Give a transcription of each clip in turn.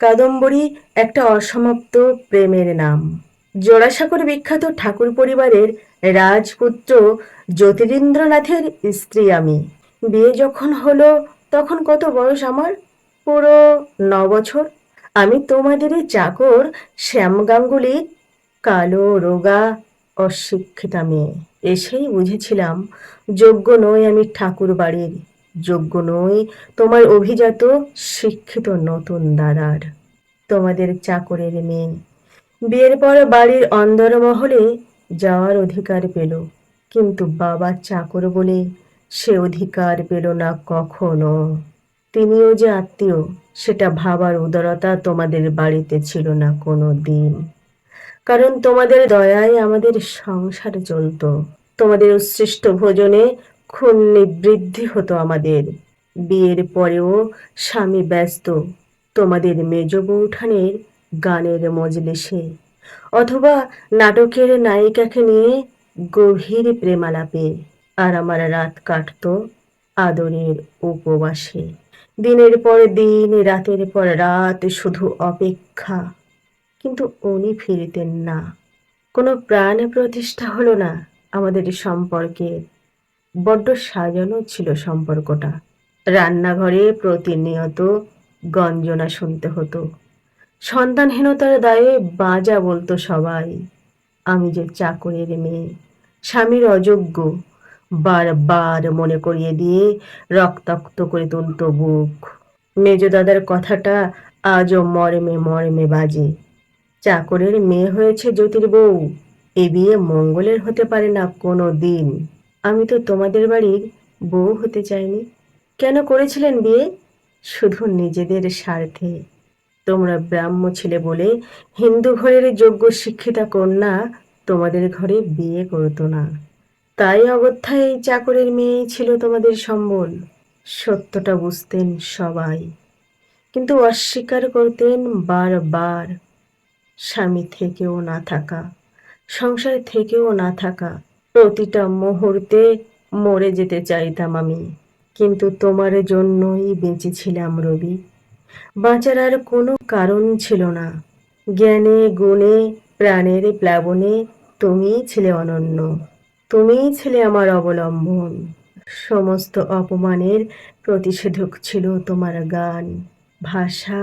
কাদম্বরী একটা অসমাপ্ত প্রেমের নাম। জোড়াসাঁকোর বিখ্যাত ঠাকুর পরিবারের রাজপুত্র জ্যোতিরিন্দ্রনাথের স্ত্রী আমি। বিয়ে যখন হলো, তখন কত বয়স আমার? পুরো ন বছর আমি তোমাদেরই চাকর, শ্যাম গাঙ্গুলি, কালো রোগা, অশিক্ষিতা মেয়ে। এসেই বুঝেছিলাম, যোগ্য নই আমি ঠাকুর বাড়ির যোগ্য নই। তোমার অভিজাত শিক্ষিত নতুন দাদার। তোমাদের চাকরের মেয়ে। বিয়ের পর বাড়ির অন্দরমহলে যাওয়ার অধিকার পেল। কিন্তু বাবা চাকর বলে সে অধিকার পেল না কখনো। তিনিও যে আত্মীয়, সেটা ভাবার উদারতা তোমাদের বাড়িতে ছিল না কোনো দিন কারণ তোমাদের দয়ায় আমাদের সংসার চলতো। তোমাদের উচ্ছিষ্ট ভোজনে খুন নিবৃদ্ধি হতো আমাদের। বিয়ের পরেও স্বামী ব্যস্ত, তোমাদের মেজ বৌঠানের গানের মজলিসে। অথবা নাটকের নায়িকাকে নিয়ে গভীর প্রেমালাপে আর আমার রাত কাটতো আদরের উপবাসে। দিনের পর দিন, রাতের পর রাত শুধু অপেক্ষা। কিন্তু উনি ফিরতেন না। কোনো প্রাণ প্রতিষ্ঠা হলো না আমাদের সম্পর্কে বড্ড সাজানো ছিল সম্পর্কটা। রান্নাঘরে প্রতিনিয়ত গঞ্জনা শুনতে হতো। সন্তানহীনতার দায়ে বাজা বলতো সবাই, আমি যে চাকরের মেয়ে, স্বামীর অযোগ্য, বারবার মনে করিয়ে দিয়ে রক্তাক্ত করে তুলতো বুক। মেজ দাদার কথাটা আজও মর্মে মর্মে বাজে। চাকরের মেয়ে হয়েছে জ্যোতির বউ এ বিয়ে মঙ্গলের হতে পারে না কোনো দিন। আমি তো তোমাদের বাড়ির বউ হতে চাইনি। কেন করেছিলেন বিয়ে? শুধু নিজেদের স্বার্থে। তোমরা ব্রাহ্ম ছেলে বলে হিন্দু ঘরের যোগ্য শিক্ষিতা কন্যা তোমাদের ঘরে বিয়ে করতো না। তাই অগত্যায় এই চাকরের মেয়েই ছিল তোমাদের সম্বল। সত্যটা বুঝতেন সবাই। কিন্তু অস্বীকার করতেন বারবার। স্বামী থেকেও না থাকা, সংসার থেকেও না থাকা প্রতিটা মুহূর্তে মরে যেতে চাইতাম আমি। কিন্তু তোমার জন্যই বেঁচেছিলাম রবি। বাঁচার আর কোনো কারণ ছিল না। জ্ঞানে, গুণে, প্রাণের প্লাবনে তুমিই ছিলে অনন্য। তুমিই ছিলে আমার অবলম্বন। সমস্ত অপমানের প্রতিষেধক ছিল তোমার গান, ভাষা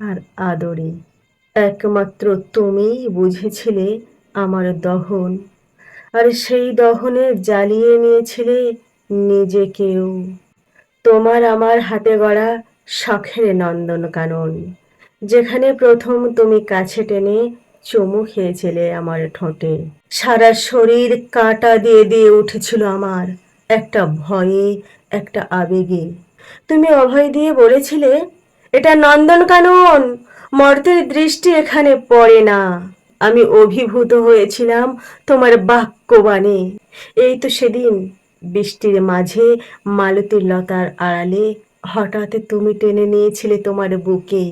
আর আদরে। একমাত্র তুমিই বুঝেছিলে আমার দহন আর সেই দহনে জ্বালিয়ে নিয়েছিলে নিজেকেও তোমার আমার হাতে গড়া শখের নন্দন কানন, যেখানে প্রথম তুমি কাছে টেনে চুমু খেয়েছিলে আমার ঠোঁটে। সারা শরীর কাঁটা দিয়ে দিয়ে উঠেছিল আমার একটা ভয়ে, একটা আবেগে। তুমি অভয় দিয়ে বলেছিলে, এটা নন্দন কানন, মর্তের দৃষ্টি এখানে পড়ে না। আমি অভিভূত হয়েছিলাম তোমার বাক্যবাণে। এই তো সেদিন বৃষ্টির মাঝে মালতীর লতার আড়ালে হঠাৎ তুমি টেনে নিয়েছিলে তোমার বুকে।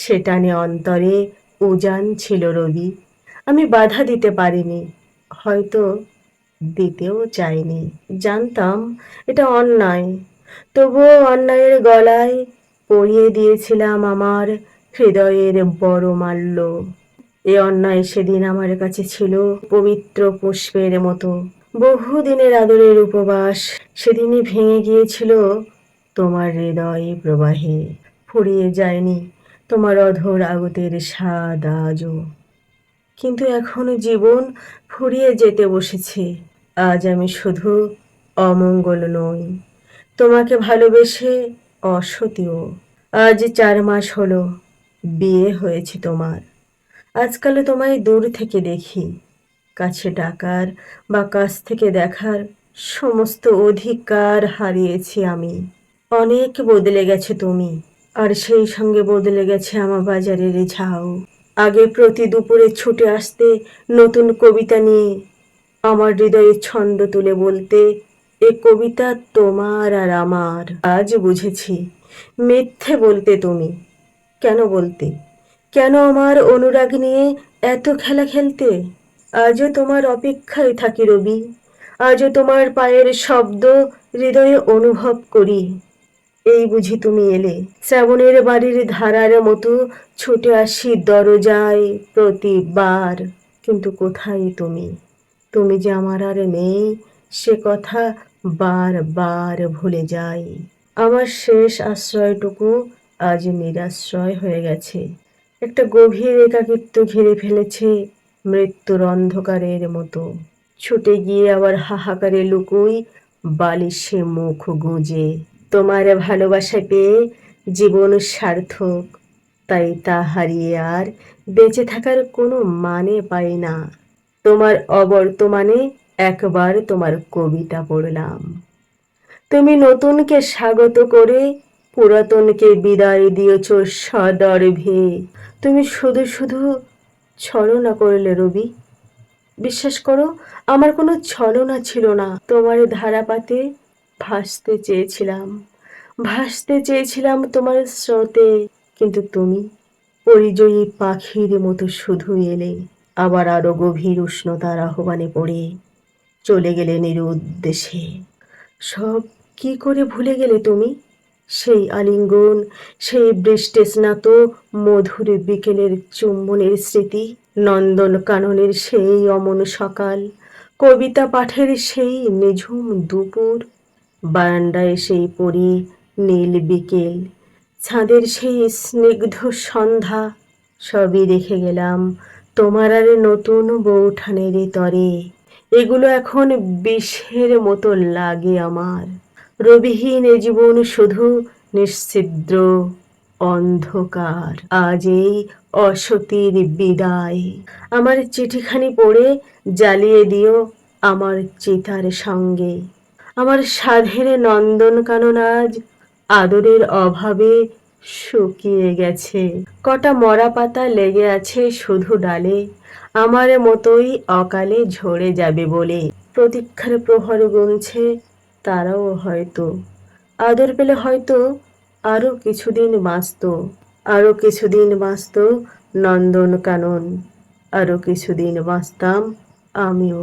সেটা নিয়ে অন্তরে উজান ছিল রবি। আমি বাধা দিতে পারিনি, হয়তো দিতেও চাইনি। জানতাম এটা অন্যায়, তবুও অন্যায়ের গলায় পরিয়ে দিয়েছিলাম আমার হৃদয়ের বড় মাল্য। এ অন্যায় সেদিন আমার কাছে ছিল পবিত্র পুষ্পের মতো। বহুদিনের আদরের উপবাস সেদিনই ভেঙে গিয়েছিল তোমার হৃদয় প্রবাহে। ফুরিয়ে যায়নি তোমার অধর আগতের স্বাদ আজও। কিন্তু এখন জীবন ফুরিয়ে যেতে বসেছে। আজ আমি শুধু অমঙ্গল নই, তোমাকে ভালোবেসে অসতীও। আজ চার মাস হলো, বিয়ে হয়েছে তোমার। আজকাল তোমায় দূর থেকে দেখি। কাছে ডাকার বা কাছ থেকে দেখার সমস্ত অধিকার হারিয়েছি আমি। অনেক বদলে গেছে তুমি, আর সেই সঙ্গে বদলে গেছে আমার বাজারের ঝাউ। আগে প্রতি দুপুরে ছুটে আসতে, নতুন কবিতা নিয়ে আমার হৃদয়ে ছন্দ তুলে বলতে, এ কবিতা তোমার আর আমার। আজ বুঝেছি, মিথ্যে বলতে তুমি, কেন বলতে? কেন আমার অনুরাগ নিয়ে এত খেলা খেলতে? আজও তোমার অপেক্ষায় থাকি রবি। আজও তোমার পায়ের শব্দ হৃদয়ে অনুভব করি। এই বুঝি তুমি এলে। শ্রাবণের বাড়ির ধারার মতো ছুটে আসি দরজায় প্রতিবার। কিন্তু কোথায় তুমি? তুমি যে আমার আর নেই, সে কথা বারবার ভুলে যাই। আমার শেষ আশ্রয়টুকু আজ নিরাশ্রয় হয়ে গেছে। গভীর একাকিত্ব ঘিরে ফেলেছে মৃত্যুর অন্ধকারের মতো। ছুটে গিয়ে আবার হাহাকারে লুকুই বালিশে মুখ গুঁজে। তোমার ভালোবাসা পেয়ে জীবন সার্থক, তাই তা হারিয়ে আর বেঁচে থাকার কোনো মানে পাই না। তোমার অবর্তমানে একবার তোমার কবিতা পড়লাম। তুমি নতুনকে স্বাগত করে পুরাতনকে বিদায় দিয়েছ সদর্ভে তুমি শুধু শুধু ছলনা করলে রবি। বিশ্বাস করো, আমার কোনো ছলনা ছিল না। তোমার ধারাপাতে ভাসতে চেয়েছিলাম। ভাসতে চেয়েছিলাম তোমার স্রোতে। কিন্তু তুমি পরিজয়ী পাখির মতো শুধু এলে। আবার আরও গভীর উষ্ণতার আহ্বানে পড়ে চলে গেলে নিরুদ্দেশে। সব কি করে ভুলে গেলে তুমি? সেই আলিঙ্গন, সেই বৃষ্টি স্নাত মধুর বিকেলের চুম্বনের স্মৃতি, নন্দন কাননের সেই অমন সকাল, কবিতা পাঠের সেই নিঝুম দুপুর, বারান্দায় সেই পরি নীল বিকেল, ছাদের সেই স্নিগ্ধ সন্ধ্যা, সবই রেখে গেলাম তোমার আর নতুন বৌঠানের তরে। এগুলো এখন বিষের মতো লাগে আমার। রবিহীন এ জীবন শুধু নিশ্ছিদ্র অন্ধকার। আজ এই অসতির বিদায়। আমার চিঠিখানি পড়ে জ্বালিয়ে দিও আমার চিতার সঙ্গে। আমার সাধের নন্দনকানন আজ আদরের অভাবে শুকিয়ে গেছে। কটা মরা পাতা লেগে আছে শুধু ডালে। আমার মতোই অকালে ঝরে যাবে বলে। প্রতীক্ষার প্রহর গুনছে তারাও হয়তো। আদর পেলে হয়তো আরও কিছুদিন বাঁচত। আরও কিছুদিন বাঁচত নন্দন কানন আরও কিছুদিন বাঁচতাম আমিও।